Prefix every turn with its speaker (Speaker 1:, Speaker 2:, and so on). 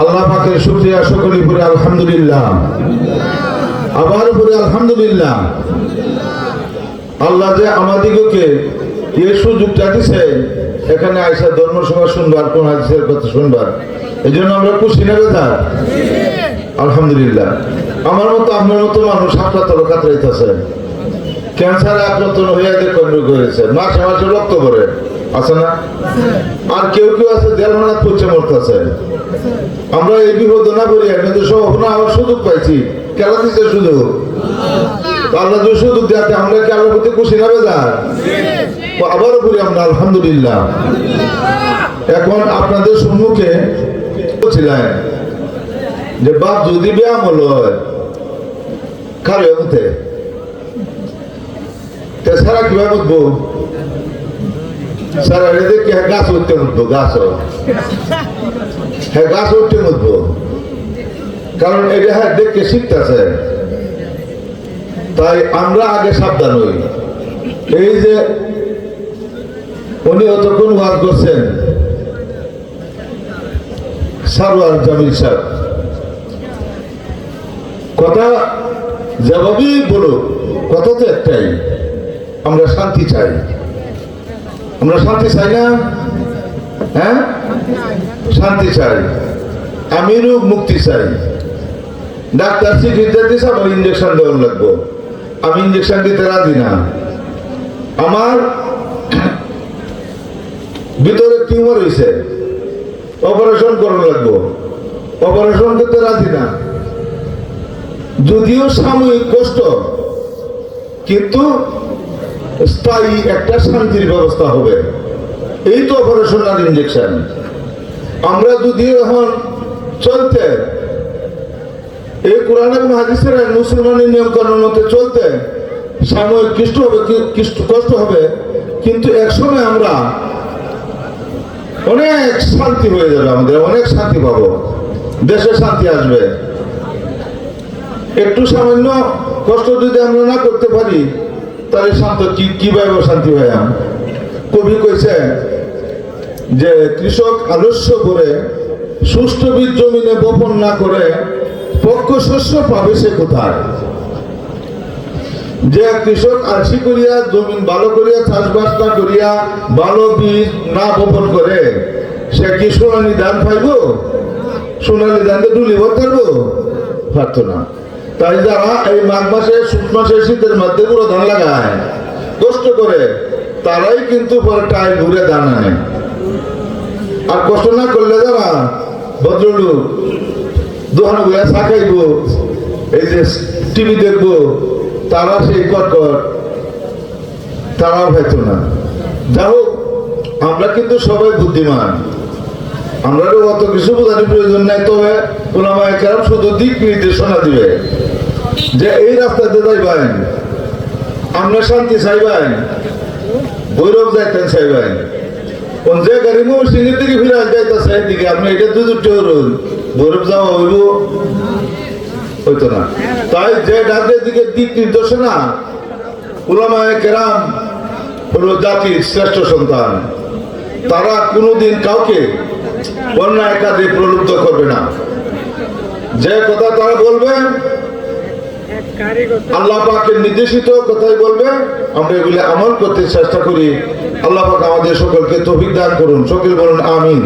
Speaker 1: আল্লাহ পাকের শুক্রিয়া সকলি করে আলহামদুলিল্লাহ। আবার উপরে আলহামদুলিল্লাহ। আল্লাহ যে আমাদিগকে এই সুযোগটা দিছে এখানে শুনবার, কোন কথা শুনবার এই জন্য আমরা খুশি আলহামদুলিল্লাহ। আমার মতো আপনার মতো মানুষ আপনার ক্যান্সারে আক্রান্ত দেখুন করেছে মাসে মাসে রক্ত করে আছে না? আর কেউ কেউ আছে দেড় মানাত পচে মরতেছে আমরা এই বিপদ না করি আমি তো সব আমার সুযোগ পাইছি। কেন দিচ্ছে সুযোগ? আল্লাহ যে সুযোগ দেওয়াতে আমরা কি আল্লাহর প্রতি খুশি না বেজার? আবারও করি আমরা আলহামদুলিল্লাহ। এখন আপনাদের সম্মুখে বলছিলেন যে বাপ যদি ব্যায়াম হলো কারও কীভাবে উঠবো স্যার হ্যাঁ গাছ উঠতে উঠবো? গাছ হ্যাঁ গাছ উঠতে উঠবো। কারণ এটা হ্যাঁ দেখতে শিখতেছে। তাই আমরা আগে সাবধান হই। এই যে উনি অতক্ষণ ওয়াজ করছেন সারোয়ার জামিল সাহেব কথা যেভাবেই বলো কথা তো একটাই, আমরা শান্তি চাই। আমরা শান্তি চাই না? হ্যাঁ? শান্তি চাই। আমিরও মুক্তি চাই। ডাক্তার চিকিৎসা দিছে আমার ইঞ্জেকশন দেওয়ার লাগবো। আমি ইঞ্জেকশন দিতে রাজি না। আমার ভিতরে টিউমার হয়েছে অপারেশন করার লাগবো। অপারেশন করতে রাজি না। যদিও সাময়িক কষ্ট, কিন্তু স্থায়ী একটা শান্তির ব্যবস্থা হবে। এই তো অপারেশন আর ইঞ্জেকশন আমরা যদি এখন চলতে, এই কোরআন এবং হাদিসের মুসলমানের নিয়ম মতে চলতে, সাময়িক কষ্ট হবে কষ্ট হবে, কিন্তু একসময় আমরা অনেক শান্তি হয়ে যাবে আমাদের, অনেক শান্তি পাবো। দেশে শান্তি আসবে। একটু সামান্য কষ্ট যদি আমরা না করতে পারি তাহলে শান্ত কি কীভাবে শান্তি হয় কবি কইছে যে কৃষক আলস্য করে, সুষ্ঠু বীজ জমিনে বপন না করে, পক্ষ শস্য পাবে সে কোথায়? যে কৃষক আলসি করিয়া, জমিন ভালো করিয়া, চাষবাস না করিয়া ভালো বীজ না বপন করে, সে কি সোনালি ধান পাইব? সোনালি ধান তো ডুলিব পারব? পারতো না। তাই যারা এই মাঘ মাসে সুখ মাসে শীতের মধ্যে পুরো ধান লাগায়, কষ্ট করে, তারাই কিন্তু পরে টাইম ঘুরে ধান আনে। আর কষ্ট না করলে যারা ভদ্রলোক দোকানে বইয়া এই যে টিভি দেখব, তারা সেই কটকট তারাও হয়তো না। যা হোক, আমরা কিন্তু সবাই বুদ্ধিমান। আমরা অত কিছু বোঝানোর প্রয়োজন নাই, তবে ওনামায় কেরাম শুধু দিক নির্দেশনা দিবে। যে এই রাস্তাতে যাইবেন, আমরা শান্তি চাইবেন, ভৈরব যাইতেন চাইবেন। যে গাড়ি দিকে ফিরে এটা ভৈরব যাওয়া হইব? হইতো না। তাই যে ডাকের দিকে দিক নির্দেশনা কেরাম হলো জাতির শ্রেষ্ঠ সন্তান। তারা কোনোদিন কাউকে অন্যায় কাজে প্রলুব্ধ করবে না। যে কথা তারা বলবে আল্লাহ পাকের নির্দেশিত কথাই বলবে আমরা এগুলি আমল করতে চেষ্টা করি। আল্লাহ আমাদের সকলকে তৌফিক দান করুন। সকল বলুন, আমিন।